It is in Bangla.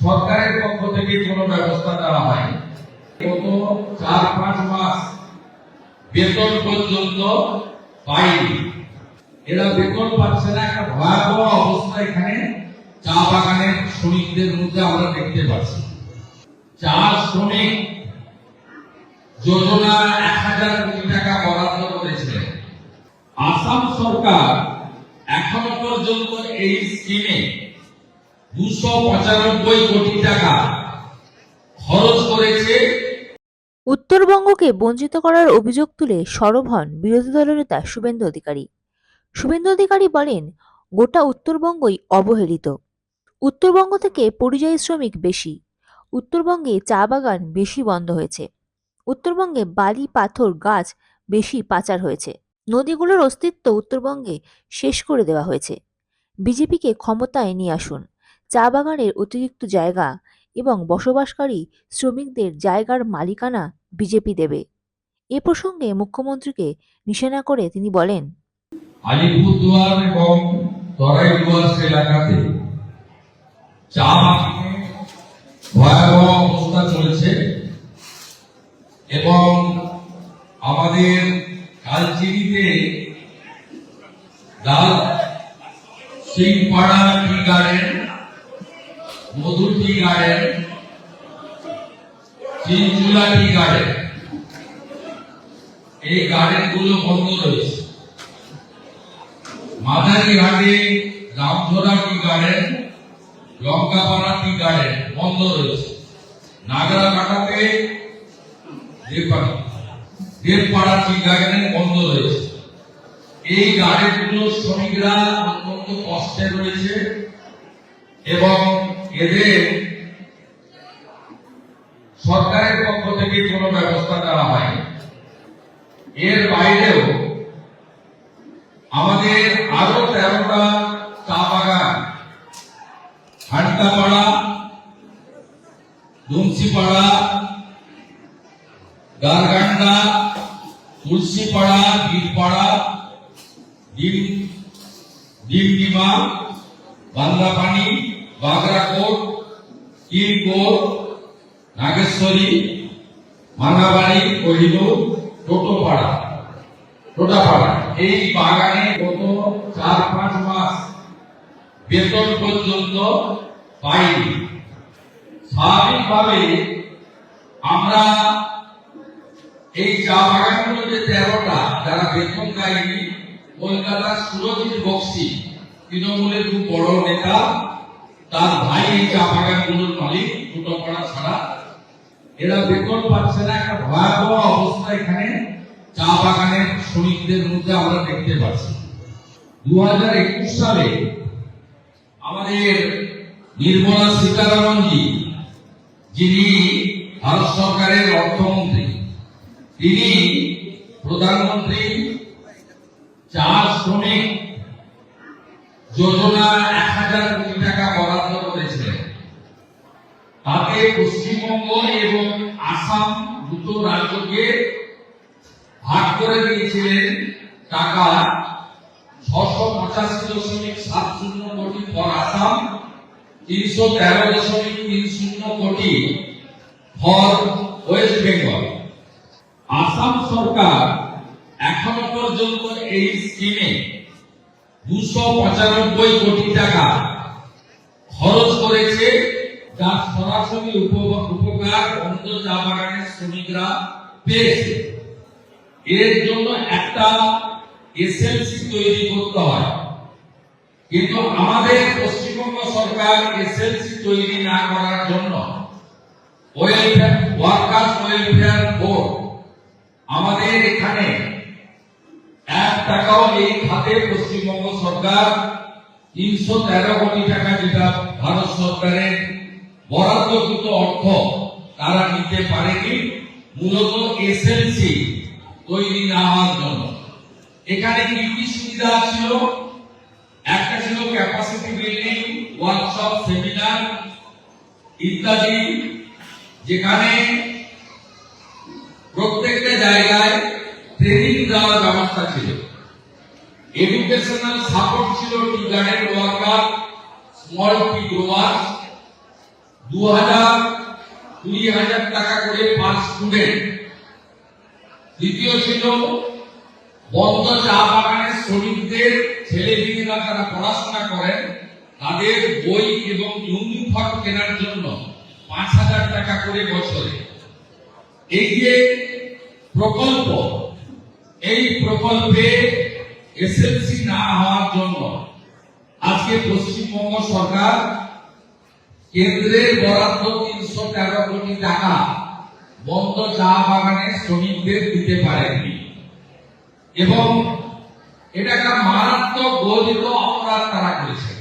সরকারের পক্ষ থেকে কোনো ব্যবস্থা দেওয়া হয় গত চার পাঁচ মাস বেতন পর্যন্ত পায়নি এরা বেতন পাচ্ছে না, একটা ভয়াবহ অবস্থা এখানে চা বাগানের শ্রমিকদের মধ্যে আমরা দেখতে পাচ্ছি। চা শ্রমিক যোজনা এক হাজার কোটি টাকা বরাদ্দ করেছিলেন আসাম সরকার এখনও পর্যন্ত এই স্কিমে উত্তরবঙ্গকে বঞ্চিত করার অভিযোগ তুলে সরব হন বিরোধী দলের নেতা শুভেন্দু অধিকারী। শুভেন্দু অধিকারী বলেন, গোটা উত্তরবঙ্গই অবহেলিত। উত্তরবঙ্গ থেকে পরিযায়ী শ্রমিক বেশি। উত্তরবঙ্গে চা বাগান বেশি বন্ধ হয়েছে। উত্তরবঙ্গে বালি, পাথর, গাছ বেশি পাচার হয়েছে। নদীগুলোর অস্তিত্ব উত্তরবঙ্গে শেষ করে দেওয়া হয়েছে। বিজেপিকে ক্ষমতায় নিয়ে আসুন। চা বাগানের অতিরিক্ত জায়গা এবং বসবাসকারী শ্রমিকদের জায়গার মালিকানা বিজেপি দেবে। এ প্রসঙ্গে মুখ্যমন্ত্রীকে নিশানা করে তিনি বলেন, আলিপুরদুয়ার এবং তরাইদুয়ার এলাকাতে চা ভয়াবহ অবস্থা চলেছে এবং আমাদের কালচিনিতে Singpara tea garden Madhu tea garden Chinchula tea garden এই গার্ডেনগুলো বন্ধ রয়েছে। মাদারিঘাটে Ramdhara tea garden Lankapara tea garden বন্ধ রয়েছে। নাগরাকাটাতে দেবপাড়া দেবপাড়া টি গার্ডেন বন্ধ রয়েছে। এই গার্ডেনগুলো শ্রমিকরা অত্যন্ত কষ্টে রয়েছে এবং এদের সরকারের পক্ষ থেকে কোনো ব্যবস্থা দেওয়া হয় এর বাইরেও আমাদের আরও তেরোটা চা বাগান হান্টাপাড়া দুমসিপাড়া গারগান্ডা তুলসীপাড়া বীরপাড়া, ডিম ডিমডিমা বান্দাপানি বাগরাকোট কিরকোট নাগেশ্বরী মানাবাড়ি কহিনুর টোটোপাড়া। টোটাপাড়া। এই বাগানে গত চার পাঁচ মাস বেতন পর্যন্ত পাইনি। স্বাভাবিকভাবে আমরা এই চা বাগানগুলো যে তেরোটা, যারা বেতন দেয়নি, কলকাতার সুরজিৎ বক্সি, তৃণমূলের খুব বড় নেতা তার ভাই এই চা বাগানগুলোর মালিক টোটোপাড়া ছাড়া। এরা বেতন পাচ্ছে না, একটা ভয়াবহ অবস্থা এখানে। চা বাগানের শ্রমিকদের মধ্যে আমরা দেখতে পাচ্ছি। দু সালে আমাদের নির্মলা সীতারামনজি, যিনি ভারত সরকারের অর্থমন্ত্রী, তিনি প্রধানমন্ত্রী চা শ্রমিক যোজনা এক হাজার কোটি টাকা তাতে পশ্চিমবঙ্গ এবং আসাম দুটো রাজ্যকে ভাগ করে দিয়েছিলেন টাকা ছশো পঁচাশি দশমিক সাত শূন্য কোটি ফর আসাম, তিনশো তেরো দশমিক তিন শূন্য কোটি ফর ওয়েস্ট বেঙ্গল। আসাম সরকার এখনও পর্যন্ত এই স্কিমে দুশো পঁচানব্বই কোটি টাকা খরচ করেছে যার সরাসরি উপ- উপকার অন্য চা বাগানের শ্রমিকরা পেয়েছে। এর জন্য একটা এসএলসি তৈরি করতে হয়। কিন্তু আমাদের পশ্চিমবঙ্গ সরকার এসএলসি তৈরি না করার জন্য আমাদের এখানে এক টাকাও এই খাতে পশ্চিমবঙ্গ সরকার তিনশো তেরো কোটি টাকা যেটা ভারত সরকারের বরাদ্দকৃত অর্থ তারা নিতে পারেনি, মূলত এসএলসি তৈরি না হওয়ার জন্য। এখানে কি কি সুবিধা ছিল? একটা ছিল ক্যাপাসিটি বিল্ডিং ওয়ার্কশপ সেমিনার ইত্যাদি, যেখানে প্রত্যেকটা জায়গায় ট্রেনিং দেওয়ার ব্যবস্থা ছিল। এডুকেশনাল সাপোর্ট ছিল tea garden worker small tea grower দু হাজার কুড়ি হাজার টাকা করে পার স্টুডেন্ট দ্বিতীয় ছিল বন্ধ চা বাগানের শ্রমিকদের, ছেলে মেয়েরা যারা পড়াশোনা করেন, তাদের বই এবং ইউনিফর্ম কেনার জন্য পাঁচ হাজার টাকা করে বছরে। এই যে প্রকল্প, এই প্রকল্পে এসএলসি না হওয়ার জন্য আজকে পশ্চিমবঙ্গ সরকার কেন্দ্রের বরাদ্দ তিনশো তেরো কোটি টাকা। বন্ধ চা বাগানের শ্রমিকদের দিতে পারেননি। এবং এটা একটা মারাত্মক গর্বিত অপরাধ তারা করেছে।